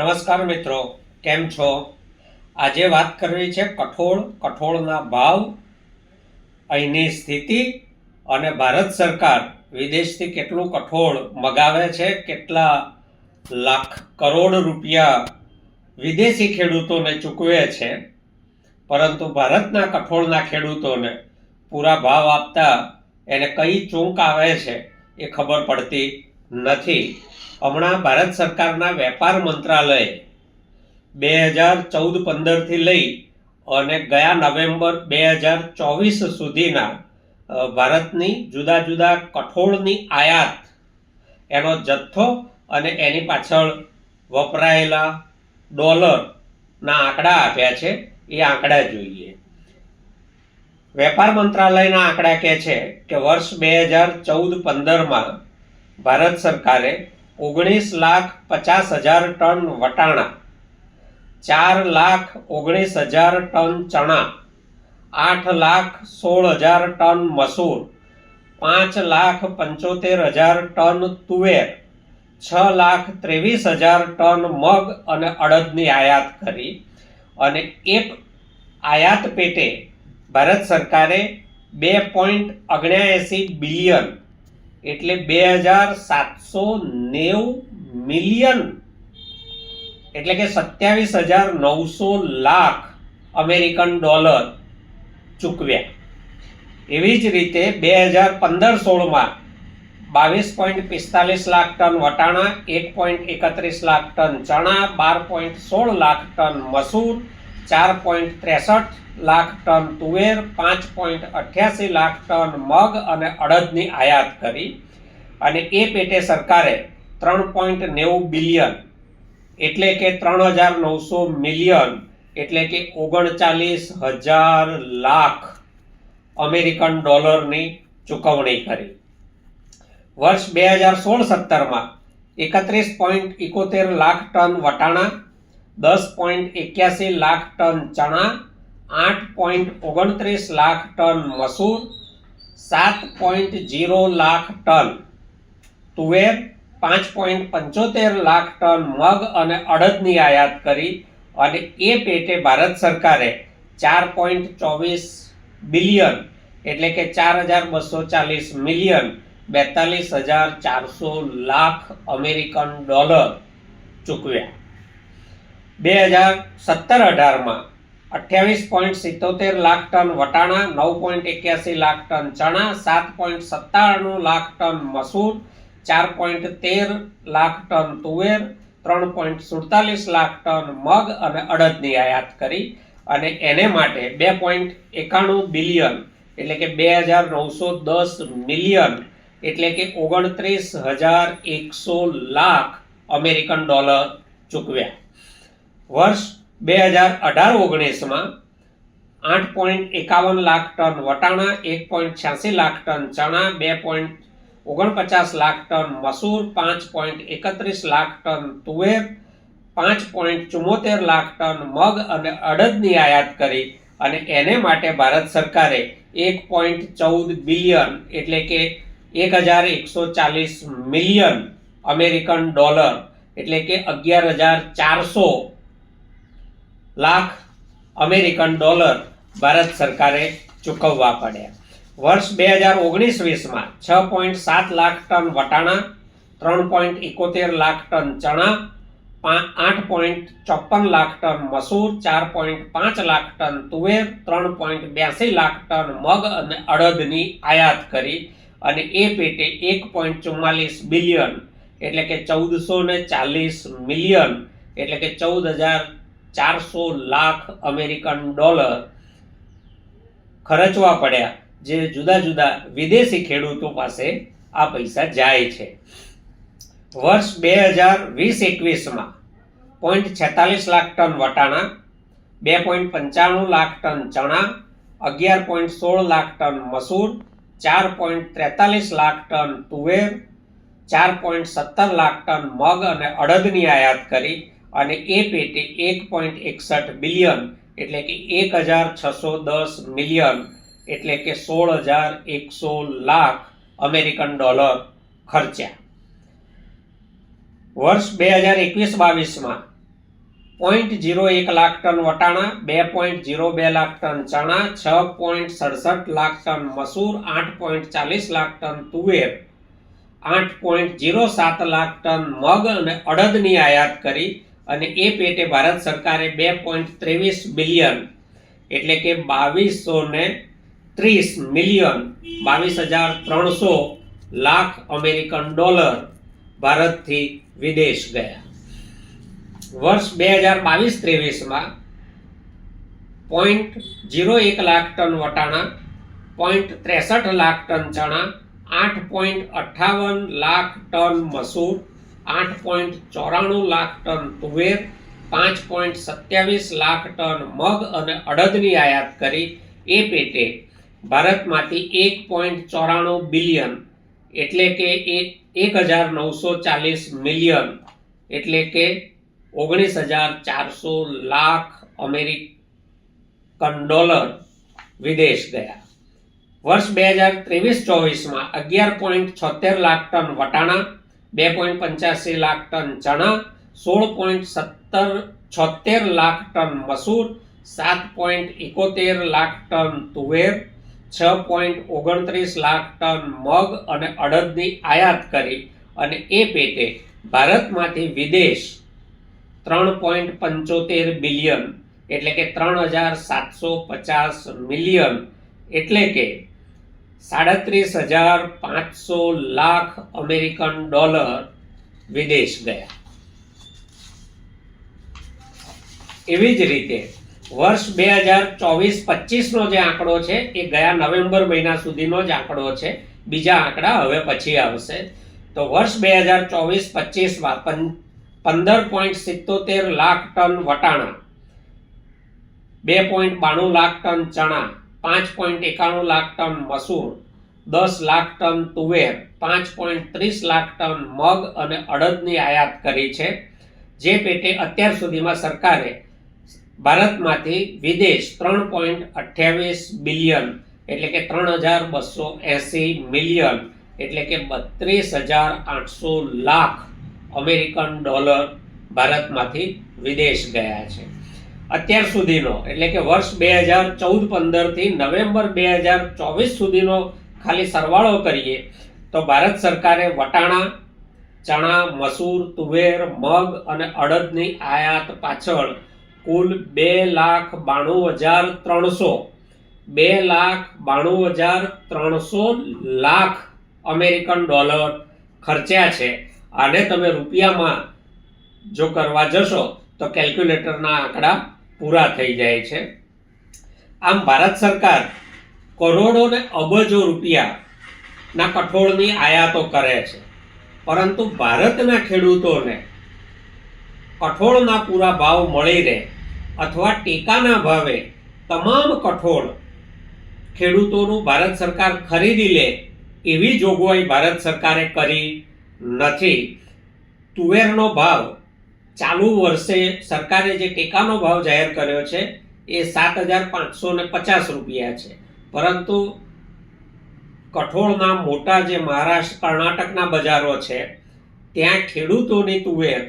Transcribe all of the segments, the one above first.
નમસ્કાર મિત્રો, કેમ છો? આજે વાત કરવી છે કઠોળ, કઠોળના ભાવ, અહીંની સ્થિતિ અને ભારત સરકાર વિદેશથી કેટલું કઠોળ મગાવે છે, કેટલા લાખ કરોડ રૂપિયા વિદેશી ખેડૂતોને ચૂકવે છે. પરંતુ ભારતના કઠોળના ખેડૂતોને પૂરા ભાવ આપતા એને કઈ ચૂંક આવે છે એ ખબર પડતી નથી. હમણાં ભારત સરકારના વેપાર મંત્રાલયે બે હજાર ચૌદ પંદરથી લઈ અને ગયા નવેમ્બર બે હજાર ચોવીસ સુધીના ભારતની જુદા જુદા કઠોળની આયાત, એનો જથ્થો અને એની પાછળ વપરાયેલા ડોલરના આંકડા આપ્યા છે, એ આંકડા જોઈએ. વેપાર મંત્રાલયના આંકડા કહે છે કે વર્ષ બે હજાર ચૌદ પંદરમાં ભારત સરકારે ઓગણીસ લાખ પચાસ હજાર ટન વટાણા, ચાર લાખ ઓગણીસ હજાર ટન ચણા, આઠ લાખ સોળ હજાર ટન મસૂર, પાંચ લાખ પંચોતેર હજાર ટન તુવેર, છ લાખ ત્રેવીસ હજાર ટન મગ અને અડદની આયાત કરી અને એક આયાત પેટે ભારત સરકારે બે પોઈન્ટ ઓગણ્યાએંસી બિલિયન એટલે બે હજાર સાતસો નેવું મિલિયન, એટલે કે સત્યાવીસ હજાર નવસો લાખ અમેરિકન ડોલર ચૂકવ્યા. એવી જ રીતે બે હજાર પંદર સોળમાં બાવીસ પોઈન્ટ પિસ્તાલીસ લાખ ટન વટાણા, એક પોઈન્ટ એકત્રીસ લાખ ટન ચણા, બાર પોઈન્ટ સોળ લાખ ટન મસૂર ચાર પોઈન્ટ ત્રેસઠ લાખ ટન તુવેર, પાંચ પોઈન્ટ અઠ્યાસી લાખ ટન મગ અને અડદની આયાત કરી. અને એ પેટે સરકારે ત્રણ પોઈન્ટ નેવું બિલિયન એટલે કે ત્રણ હજાર નવસો મિલિયન એટલે કે ઓગણચાલીસ હજાર લાખ અમેરિકન ડોલરની ચૂકવણી કરી. વર્ષ બે હજાર સોળ સત્તરમાં એકત્રીસ પોઈન્ટ ઇકોતેર લાખ ટન વટાણા દસ પોઈન્ટ એક્યાસી લાખ ટન ચણા, આઠ પોઈન્ટ ઓગણત્રીસ લાખ ટન મસૂર, સાત પોઈન્ટ જીરો લાખ ટન તુવેર, પાંચ પોઈન્ટ પંચોતેર લાખ ટન મગ અને અડદની આયાત કરી અને એ પેટે ભારત સરકારે ચાર પોઈન્ટ ચોવીસ બિલિયન એટલે કે ચાર હજાર બસો ચાલીસ મિલિયન બેતાલીસ હજાર ચારસો લાખ અમેરિકન ડોલર ચૂકવ્યા. બે હજાર સત્તર અઢારમાં અઠ્યાવીસ પોઈન્ટ સિત્તોતેર લાખ ટન વટાણા, નવ પોઈન્ટ એક્યાસી લાખ ટન ચણા, સાત પોઈન્ટ સત્તાણું લાખ ટન મસૂર, ચાર પોઈન્ટ તેર લાખ ટન તુવેર, ત્રણ પોઈન્ટ સુડતાલીસ લાખ ટન મગ અને અડદની આયાત કરી અને એને માટે બે પોઈન્ટ એકાણું બિલિયન એટલે કે બે હજાર નવસો દસ મિલિયન એટલે કે ઓગણત્રીસ હજાર એકસો લાખ અમેરિકન ડોલર ચૂકવ્યા. વર્ષ બે હજાર અઢાર ઓગણીસમાં આઠ પોઈન્ટ એકાવન લાખ ટન વટાણા, એક પોઈન્ટ છ્યાસી લાખ ટન ચણા, બે પોઈન્ટ ઓગણપચાસ લાખ ટન મસૂર, પાંચ પોઈન્ટ એકત્રીસ લાખ ટન તુવેર, પાંચ પોઈન્ટ ચુમ્મોતેર લાખ ટન મગ અને અડદની આયાત કરી અને એને માટે ભારત સરકારે એક પોઈન્ટ ચૌદ બિલિયન એટલે કે એક હજાર એકસો ચાલીસ મિલિયન અમેરિકન ડોલર એટલે કે અગિયાર હજાર ચારસો લાખ અમેરિકન ડોલર ભારત સરકારે ચૂકવવા પડ્યા. વર્ષ બે હજાર ઓગણીસ વીસમાં છ પોઈન્ટ સાત લાખ ટન વટાણા, ત્રણ પોઈન્ટ એકોતેર લાખ ટન ચણા આઠ પોઈન્ટ ચોપન લાખ ટન મસૂર, ચાર પોઈન્ટ પાંચ લાખ ટન તુવેર, ત્રણ પોઈન્ટ બ્યાસી લાખ ટન મગ અને અડદની આયાત કરી અને એ પેટે એક પોઈન્ટ ચુમ્માલીસ બિલિયન એટલે કે ચૌદસો ને ચાલીસ મિલિયન એટલે કે ચૌદ હજાર ચારસો લાખ અમેરિકન ડોલર ખર્ચવા પડ્યા. જે જુદા જુદા વિદેશી ખેડૂતો પાસે આ પૈસા જાય છે. વર્ષ બે હજાર વીસ એકવીસમાં પોઈન્ટ છેતાલીસ લાખ ટન વટાણા, બે પોઈન્ટ પંચાણું લાખ ટન ચણા, અગિયાર પોઈન્ટ સોળ લાખ ટન મસૂર, ચાર પોઈન્ટ ત્રેતાલીસ લાખ ટન તુવેર, ચાર પોઈન્ટ સત્તર લાખ ટન મગ અને અડદની આયાત કરી અને એ પેટે એક પોઈન્ટ એકસઠ બિલિયન, એટલે કે એક હજાર છસો દસ મિલિયન, એટલે કે સોળ હજાર એકસો લાખ અમેરિકન ડોલર ખર્ચ્યા. વર્ષ બે હજાર એકવીસ બાવીસમાં પોઈન્ટ જીરો એક લાખ ટન વટાણા, બે પોઈન્ટ જીરો બે લાખ ટન ચણા, છ પોઈન્ટ સડસઠ લાખ ટન મસૂર, આઠ પોઈન્ટ ચાલીસ લાખ ટન તુવેર, આઠ પોઈન્ટ જીરો સાત લાખ ટન મગ અને અડદની આયાત કરી અને એ પેટે ભારત સરકારે બે પોઈન્ટ ત્રેવીસ બિલિયન એટલે કે બાવીસો ને ત્રીસ મિલિયન બાવીસ હજાર ત્રણસો લાખ અમેરિકન ડોલર ભારતથી વિદેશ ગયા. વર્ષ બે હજાર બાવીસ ત્રેવીસમાં પોઈન્ટ જીરો એક લાખ ટન વટાણા પોઈન્ટ ત્રેસઠ લાખ ટન ચણા, આઠ પોઈન્ટ અઠ્ઠાવન લાખ ટન મસૂર આઠ પોઈન્ટ ચોરાણું લાખ ટન તુવેર, પાંચ પોઈન્ટ સત્યાવીસ લાખ ટન મગ અને અડદની આયાત કરી એ પેટે ભારતમાંથી એક પોઈન્ટ ચોરાણું બિલિયન એટલે કે એક હજાર નવસો ચાલીસ મિલિયન એટલે કે ઓગણીસ હજાર ચારસો લાખ અમેરિકન ડોલર વિદેશ ગયા. વર્ષ બે હજાર ત્રેવીસ ચોવીસમાં અગિયાર પોઈન્ટ છોતેર લાખ ટન વટાણા બે પોઈન્ટ પંચ્યાસી લાખ ટન ચણા, સોળ પોઈન્ટ સત્તર, છોતેર લાખ ટન મસૂર, સાત પોઈન્ટ એકોતેર લાખ ટન તુવેર, છ પોઈન્ટ ઓગણત્રીસ લાખ ટન મગ અને અડદની આયાત કરી અને એ પેટે ભારતમાંથી વિદેશ ત્રણ પોઈન્ટ પંચોતેર બિલિયન એટલે કે ત્રણ હજાર સાતસો પચાસ મિલિયન એટલે કે સાડત્રીસ હજાર પાંચસો લાખ અમેરિકન ડોલર વિદેશ ગયા. એવી જ રીતે વર્ષ બે હજાર ચોવીસ પચીસનો જે આંકડો છે, એ ગયા નવેમ્બર મહિના સુધીનો જ આંકડો છે. બીજા આંકડા હવે પછી આવશે. તો વર્ષ બે હજાર ચોવીસ પચીસમાં પંદર પોઈન્ટ સિત્તોતેર લાખ ટન વટાણા, બે પોઈન્ટ બાણું લાખ ટન ચણા પાંચ પોઈન્ટ એકાણું લાખ ટન મસૂર, દસ લાખ ટન તુવેર, પાંચ પોઈન્ટ ત્રીસ લાખ ટન મગ અને અડદની આયાત કરી છે. જે પેટે અત્યાર સુધીમાં સરકારે ભારતમાંથી વિદેશ ત્રણ પોઈન્ટ અઠ્યાવીસ બિલિયન એટલે કે ત્રણ હજાર બસો એંસી મિલિયન એટલે કે બત્રીસ હજાર આઠસો લાખ અમેરિકન ડોલર ભારતમાંથી વિદેશ ગયા છે. અત્યાર સુધીનો, એટલે કે વર્ષ બે હજાર ચૌદ પંદરથી નવેમ્બર બે હજાર ચોવીસ સુધીનો ખાલી સરવાળો કરીએ, તો ભારત સરકારે વટાણા, ચણા, મસૂર, તુવેર, મગ અને અડદની આયાત પાછળ કુલ બે લાખ બાણું હજાર ત્રણસો, બે લાખ બાણું હજાર ત્રણસો લાખ અમેરિકન ડોલર ખર્ચ્યા છે. આને તમે રૂપિયામાં જો કરવા જશો, તો કેલ્ક્યુલેટરના આંકડા પૂરા થઈ જાય છે. આમ ભારત સરકાર કરોડો ને અબજો રૂપિયાના કઠોળની આયાતો કરે છે. પરંતુ ભારતના ખેડૂતોને કઠોળના પૂરા ભાવ મળી રહે અથવા ટેકાના ભાવે તમામ કઠોળ ખેડૂતોનું ભારત સરકાર ખરીદી લે એવી જોગવાઈ ભારત સરકારે કરી નથી. તુવેરનો ભાવ ચાલુ વર્ષે સરકારે જે ટેકાનો ભાવ જાહેર કર્યો છે, એ સાત હજાર પાંચસો ને પચાસ રૂપિયા છે. પરંતુ કઠોળના મોટા જે મહારાષ્ટ્ર, કર્ણાટકના બજારો છે, ત્યાં ખેડૂતોની તુવેર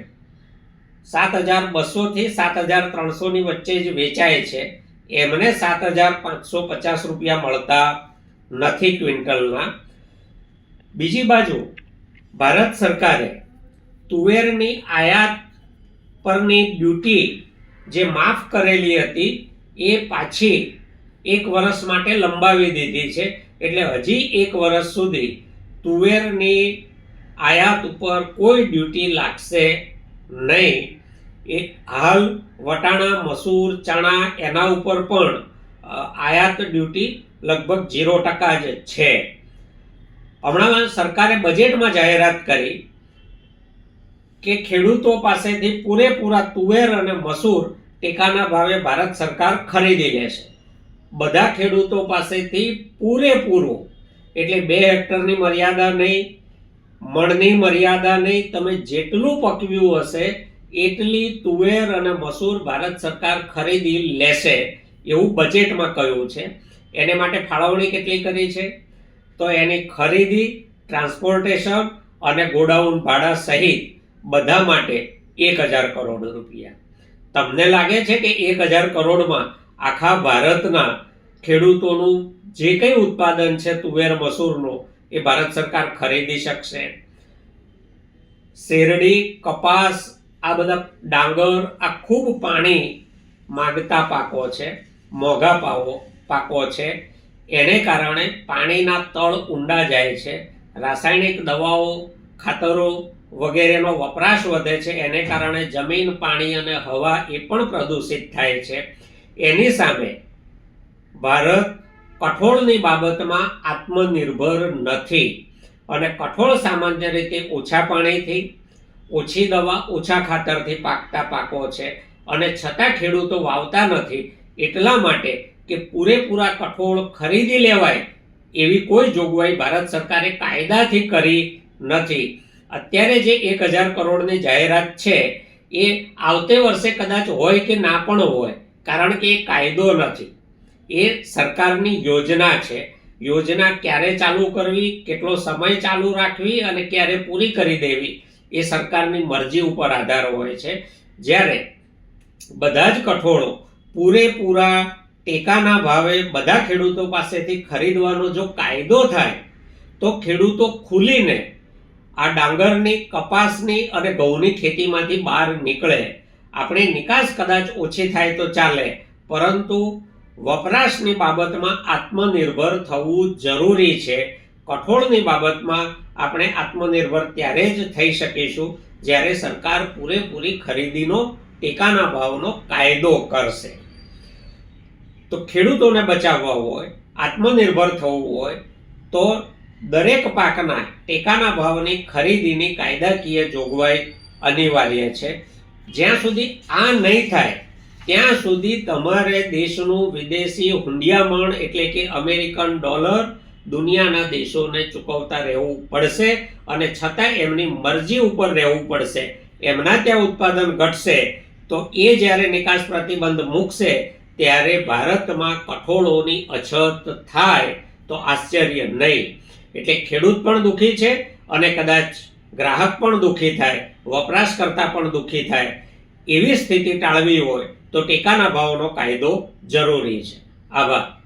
સાત હજાર બસોથી સાત હજાર ત્રણસોની વચ્ચે જ વેચાય છે. એમને સાત હજાર પાંચસો પચાસ રૂપિયા મળતા નથી ક્વિન્ટલના બીજી બાજુ, ભારત સરકારે તુવેરની આયાત પરની ડ્યુટી જે માફ કરેલી હતી, એ પાછી એક વર્ષ માટે લંબાવી દીધી છે. એટલે હજી એક વર્ષ સુધી તુવેરની આયાત ઉપર કોઈ ડ્યુટી લાગશે નહીં. એ હાલ વટાણા, મસૂર, ચણા એના ઉપર પણ આયાત ડ્યુટી લગભગ ઝીરો ટકા જ છે. હમણાં સરકારે બજેટમાં જાહેરાત કરી કે ખેડૂતો પાસેથી પૂરેપૂરા તુવેર અને મસૂર ટેકાના ભાવે ભારત સરકાર ખરીદી લેશે બધા ખેડૂતો પાસેથી પૂરેપૂરું, એટલે બે હેક્ટરની મર્યાદા નહીં, મણની મર્યાદા નહીં, તમે જેટલું પકવ્યું હશે, એટલી તુવેર અને મસૂર ભારત સરકાર ખરીદી લેશે એવું બજેટમાં કહ્યું છે. એને માટે ફાળવણી કેટલી કરી છે? તો એની ખરીદી, ટ્રાન્સપોર્ટેશન અને ગોડાઉન ભાડા સહિત બધા માટે એક હજાર કરોડ રૂપિયા. તમને લાગે છે કે એક હજાર કરોડમાં આખા ભારતના ખેડૂતોનું જે કંઈ ઉત્પાદન છે તુવેર, મસૂરનું, એ ભારત સરકાર ખરીદી શકશે. શેરડી, કપાસ, આ બધા ડાંગર, આ ખૂબ પાણી માંગતા પાકો છે, મોંઘા પાવો, પાકો છે. એને કારણે પાણીના તળ ઊંડા જાય છે. રાસાયણિક દવાઓ, ખાતરો વગેરેનો વપરાશ વધે છે. એને કારણે જમીન, પાણી અને હવા એ પણ પ્રદૂષિત થાય છે. એની સામે ભારત કઠોળની બાબતમાં આત્મનિર્ભર નથી અને કઠોળ સામાન્ય રીતે ઓછા પાણીથી, ઓછી દવા, ઓછા ખાતરથી પાકતા પાકો છે અને છતાં ખેડૂતો વાવતા નથી. એટલા માટે કે પૂરેપૂરા કઠોળ ખરીદી લેવાય એવી કોઈ જોગવાઈ ભારત સરકારે કાયદાથી કરી નથી. અત્યારે જે એક હજાર કરોડની જાહેરાત છે, એ આવતે વર્ષે કદાચ હોય કે ના પણ હોય, કારણ કે એ કાયદો નથી. એ સરકારની યોજના છે. યોજના ક્યારે ચાલુ કરવી, કેટલો સમય ચાલુ રાખવી અને ક્યારે પૂરી કરી દેવી, એ સરકારની મરજી ઉપર આધાર હોય છે. જ્યારે બધા જ કઠોળો પૂરેપૂરા ટેકાના ભાવે બધા ખેડૂતો પાસેથી ખરીદવાનો જો કાયદો થાય, તો ખેડૂતો ખુલીને આ ડાંગરની કપાસની અને ઘઉંની ખેતીમાંથી બહાર નીકળે. આપણી નિકાસ કદાચ ઓછી થાય તો ચાલે, પરંતુ વપરાશની બાબતમાં આત્મનિર્ભર થવું જરૂરી છે. કઠોળની બાબતમાં આપણે આત્મનિર્ભર ત્યારે જ થઈ શકીશું જ્યારે સરકાર પૂરેપૂરી ખરીદીનો, ટેકાના ભાવનો કાયદો કરશે. તો ખેડૂતોને બચાવવા હોય, આત્મનિર્ભર થવું હોય, તો દરેક પાકના ટેકાના ભાવની ખરીદીની કાયદાકીય જોગવાઈ અનિવાર્ય છે. જ્યાં સુધી આ નહીં થાય, ત્યાં સુધી તમારે દેશનું વિદેશી હુંડિયામણ એટલે કે અમેરિકન ડોલર દુનિયાના દેશોને ચૂકવતા રહેવું પડશે અને છતાં એમની મરજી ઉપર રહેવું પડશે. એમના ત્યાં ઉત્પાદન ઘટશે, તો એ જ્યારે નિકાસ પ્રતિબંધ મૂકશે, ત્યારે ભારતમાં કઠોળોની અછત થાય તો આશ્ચર્ય નહીં. એટલે ખેડૂત પણ દુઃખી છે અને કદાચ ગ્રાહક પણ દુઃખી થાય, વપરાશકર્તા પણ દુઃખી થાય, એવી સ્થિતિ ટાળવી હોય તો ટેકાના ભાવનો કાયદો જરૂરી છે. આભાર.